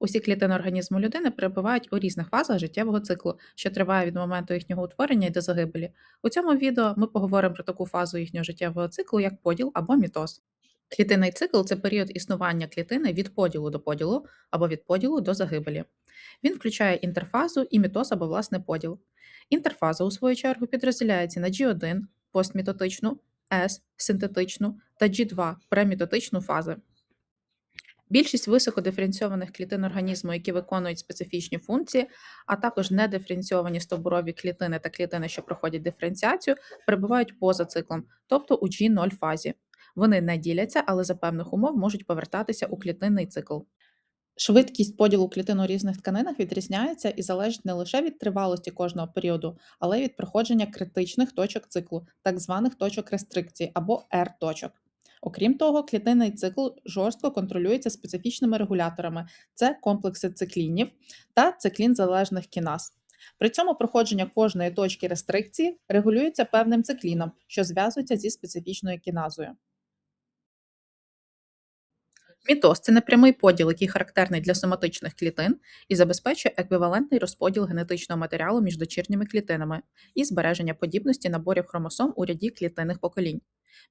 Усі клітини організму людини перебувають у різних фазах життєвого циклу, що триває від моменту їхнього утворення і до загибелі. У цьому відео ми поговоримо про таку фазу їхнього життєвого циклу, як поділ або мітоз. Клітинний цикл це період існування клітини від поділу до поділу або від поділу до загибелі. Він включає інтерфазу і мітоз або власне поділ. Інтерфаза, у свою чергу, підрозділяється на G1 постмітотичну, S синтетичну та G2 премітотичну фази. Більшість високодиференційованих клітин організму, які виконують специфічні функції, а також недиференційовані стовбурові клітини та клітини, що проходять диференціацію, перебувають поза циклом, тобто у G0 фазі. Вони не діляться, але за певних умов можуть повертатися у клітинний цикл. Швидкість поділу клітин у різних тканинах відрізняється і залежить не лише від тривалості кожного періоду, але й від проходження критичних точок циклу, так званих точок рестрикції або R-точок. Окрім того, клітинний цикл жорстко контролюється специфічними регуляторами: це комплекси циклінів та циклін залежних кіназ. При цьому проходження кожної точки рестрикції регулюється певним цикліном, що зв'язується зі специфічною кіназою. Мітоз це непрямий поділ, який характерний для соматичних клітин і забезпечує еквівалентний розподіл генетичного матеріалу між дочірніми клітинами і збереження подібності наборів хромосом у ряді клітинних поколінь.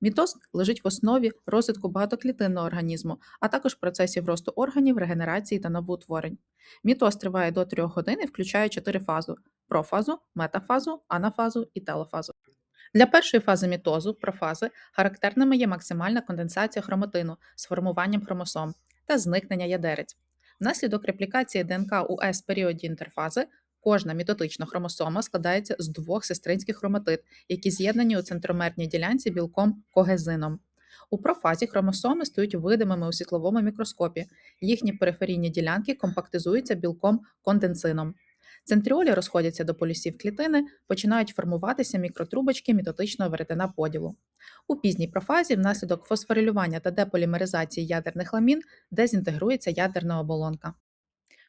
Мітоз лежить в основі розвитку багатоклітинного організму, а також процесів росту органів, регенерації та новоутворень. Мітоз триває до 3 годин і включає чотири фази: профазу, метафазу, анафазу і телофазу. Для першої фази мітозу, профази, характерними є максимальна конденсація хроматину з формуванням хромосом та зникнення ядерець. Внаслідок реплікації ДНК у с періоді інтерфази кожна мітотична хромосома складається з двох сестринських хроматид, які з'єднані у центромерній ділянці білком когезином. У профазі хромосоми стають видимими у світловому мікроскопі. Їхні периферійні ділянки компактизуються білком конденсином. Центріолі розходяться до полюсів клітини, починають формуватися мікротрубочки мітотичного веретена поділу. У пізній профазі внаслідок фосфорилювання та деполімеризації ядерних ламін дезінтегрується ядерна оболонка.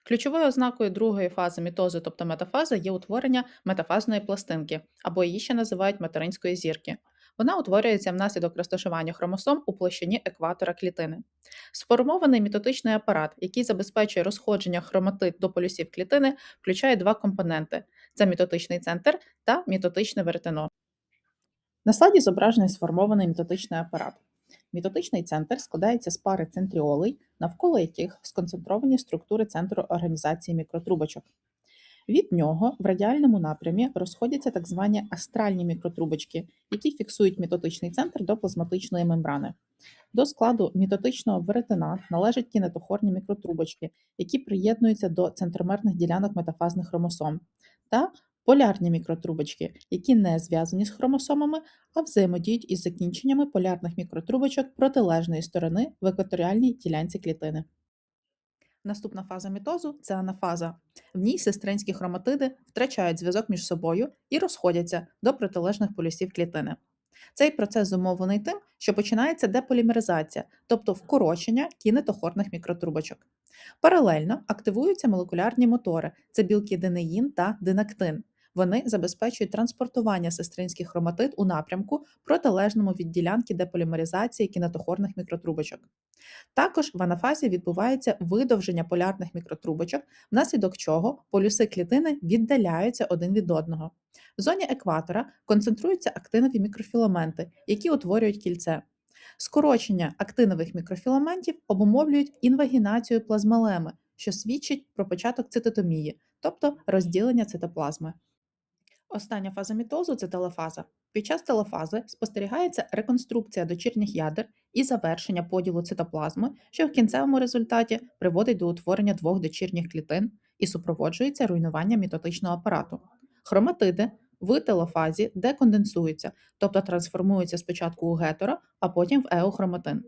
Ключовою ознакою другої фази мітозу, тобто метафаза, є утворення метафазної пластинки, або її ще називають материнської зірки. Вона утворюється внаслідок розташування хромосом у площині екватора клітини. Сформований мітотичний апарат, який забезпечує розходження хроматид до полюсів клітини, включає два компоненти: це мітотичний центр та мітотичне веретено. На слайді зображений сформований мітотичний апарат. Мітотичний центр складається з пари центріолей, навколо яких сконцентровані структури центру організації мікротрубочок. Від нього в радіальному напрямі розходяться так звані астральні мікротрубочки, які фіксують мітотичний центр до плазматичної мембрани. До складу мітотичного веретена належать кінетохорні мікротрубочки, які приєднуються до центромерних ділянок метафазних хромосом, та полярні мікротрубочки, які не зв'язані з хромосомами, а взаємодіють із закінченнями полярних мікротрубочок протилежної сторони в екваторіальній ділянці клітини. Наступна фаза мітозу це анафаза. В ній сестринські хроматиди втрачають зв'язок між собою і розходяться до протилежних полюсів клітини. Цей процес зумовлений тим, що починається деполімеризація, тобто вкорочення кінетохорних мікротрубочок. Паралельно активуються молекулярні мотори це білки денеїн та динактин. Вони забезпечують транспортування сестринських хроматид у напрямку, протилежному від ділянки деполімеризації кінетохорних мікротрубочок. Також в анафазі відбувається видовження полярних мікротрубочок, внаслідок чого полюси клітини віддаляються один від одного. В зоні екватора концентруються актинові мікрофіламенти, які утворюють кільце. Скорочення актинових мікрофіламентів обумовлюють інвагінацію плазмалеми, що свідчить про початок цитотомії, тобто розділення цитоплазми. Остання фаза мітозу це телефаза. Під час телефази спостерігається реконструкція дочірніх ядер і завершення поділу цитоплазми, що в кінцевому результаті приводить до утворення двох дочірніх клітин і супроводжується руйнуванням мітотичного апарату. Хроматиди в телефазі деконденсуються, тобто трансформуються спочатку у гетеро, а потім в еохроматин.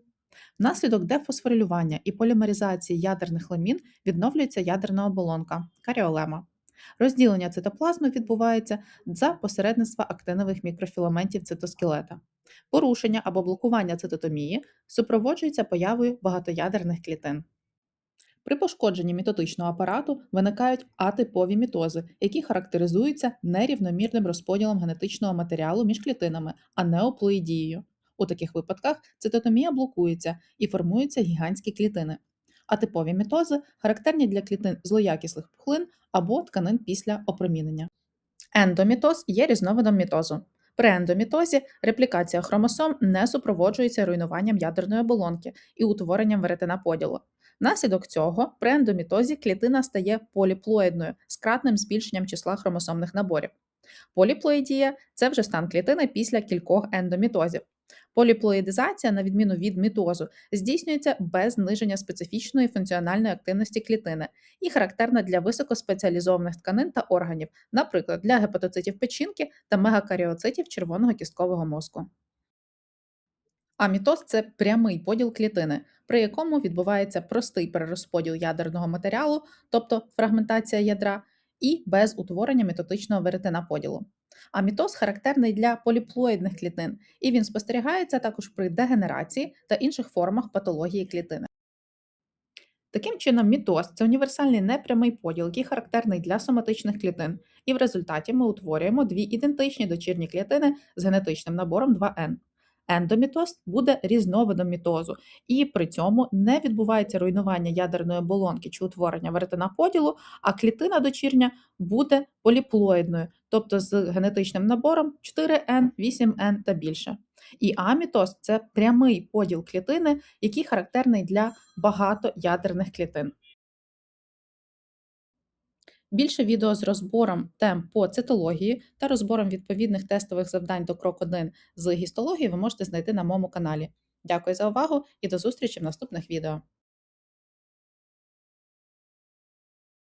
Внаслідок дефосфорилювання і полімеризації ядерних ламін відновлюється ядерна оболонка каріолема. Розділення цитоплазми відбувається за посередництва актинових мікрофіламентів цитоскелета. Порушення або блокування цитотомії супроводжується появою багатоядерних клітин. При пошкодженні мітотичного апарату виникають атипові мітози, які характеризуються нерівномірним розподілом генетичного матеріалу між клітинами, а не оплоїдією. У таких випадках цитотомія блокується і формуються гігантські клітини. А типові мітози характерні для клітин злоякіслих пухлин або тканин після опромінення. Ендомітоз є різновидом мітозу. При ендомітозі реплікація хромосом не супроводжується руйнуванням ядерної оболонки і утворенням веретена-поділу. Внаслідок цього при ендомітозі клітина стає поліплоїдною з кратним збільшенням числа хромосомних наборів. Поліплоїдія це вже стан клітини після кількох ендомітозів. Поліплоїдизація, на відміну від мітозу, здійснюється без зниження специфічної функціональної активності клітини і характерна для високоспеціалізованих тканин та органів, наприклад, для гепатоцитів печінки та мегакаріоцитів червоного кісткового мозку. А мітоз це прямий поділ клітини, при якому відбувається простий перерозподіл ядерного матеріалу, тобто фрагментація ядра, і без утворення мітотичного веретена поділу. А мітоз характерний для поліплоїдних клітин, і він спостерігається також при дегенерації та інших формах патології клітини. Таким чином, мітоз це універсальний непрямий поділ, який характерний для соматичних клітин, і в результаті ми утворюємо дві ідентичні дочірні клітини з генетичним набором 2N. Ендомітоз буде різновидом мітозу, і при цьому не відбувається руйнування ядерної оболонки чи утворення веретена поділу, а клітина дочірня буде поліплоїдною, тобто з генетичним набором 4N, 8N та більше. І амітоз це прямий поділ клітини, який характерний для багатоядерних клітин. Більше відео з розбором тем по цитології та розбором відповідних тестових завдань до крок 1 з гістології ви можете знайти на моєму каналі. Дякую за увагу і до зустрічі в наступних відео.